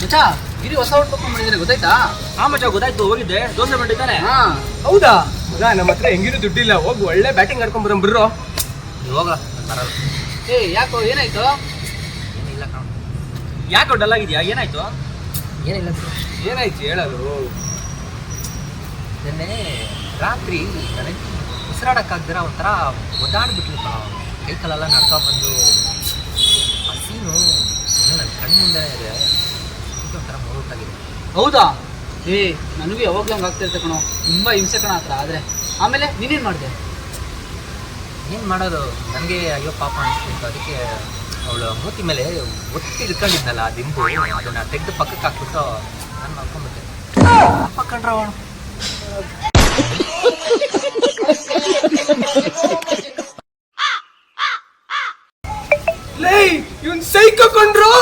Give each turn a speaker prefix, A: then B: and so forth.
A: ಮಚ್ಚ ಗಿರಿ ಹೊಸ ಔಟ್ ಮಾಡಿದ್ರೆ ಗೊತ್ತಾಯ್ತಾ?
B: ಆ ಮಚ್ಚ ಗೊತ್ತಾಯ್ತು ಹೋಗಿದ್ದೆ. ದೋಸೆ ಮಾಡಿದ್ದಾನೆ.
A: ಹಾ.
C: ಹೌದಾ? ಮಗ ನಮ್ಮ ಹತ್ರ ಹೆಂಗಿರು ದುಡ್ಡಿಲ್ಲ. ಹೋಗಿ ಒಳ್ಳೆ ಬ್ಯಾಟಿಂಗ್ ಆಡ್ಕೊಂಡ್ ಬರೋಣ ಬಿಡ್ರೋ.
B: ಹೋಗ ಬರಲ್ಲ.
A: ಏ ಯಾಕೋ ಏನಾಯ್ತು?
B: ಏನಿಲ್ಲ ಕಣ. ಯಾಕೆ ಡಲ್ ಆಗಿದ್ಯಾ? ಏನಾಯ್ತು? ಏನಿಲ್ಲ
C: ಏನಾಯ್ತು ಹೇಳಲು?
B: ನಿನ್ನೆ ರಾತ್ರಿ ನನಗೆ ಉಸಿರಾಡಕ್ಕಾಗ್ದಿರ ಒಂಥರ ಒದ್ದಾಡ್ಬಿಟ್ಲು ಕಣ. ಕೈ ಕಾಲೆಲ್ಲ ನಡ್ಕೊ ಬಂದು ಆ ಸೀನು ನನ್ನ ಕಣ್ಣು ಮುಂದೆನೇ ಇದೆ. ಅದಕ್ಕೆ ಒಂಥರ ಮೂರುಟಾಗಿದೆ
A: ಹೌದಾ? ಏ ನನಗೂ ಯಾವಾಗಲೂ ಹಂಗೆ ಆಗ್ತಿರ್ತೆ ಕಣೋ. ತುಂಬ ಹಿಂಸೆ ಕಣ ಹತ್ರ ಆದರೆ ಆಮೇಲೆ ನೀನೇನು ಮಾಡಿದೆ?
B: ಏನು ಮಾಡೋದು? ನನಗೆ ಅಯ್ಯೋ ಪಾಪ ಅನಿಸ್ತಿತ್ತು. ಅದಕ್ಕೆ ಅವಳು ಮೂತಿ ಮೇಲೆ ಒತ್ತಿ ಇಟ್ಕೊಂಡಿದ್ನಲ್ಲ ಆ ದಿಂಬು ಅದನ್ನು ತೆಗೆದು ಪಕ್ಕಕ್ಕೆ ಹಾಕ್ಬಿಟ್ಟು ನಾನು ಮಾಡ್ಕೊಂಡ್ಬಿಟ್ಟೆ. ಪಾಪ ಕಂಡ್ರ ಅವಳು
C: ಲೇ ಇವನ್ ಸೈಕೋ ಕೊಂಡ್ರು.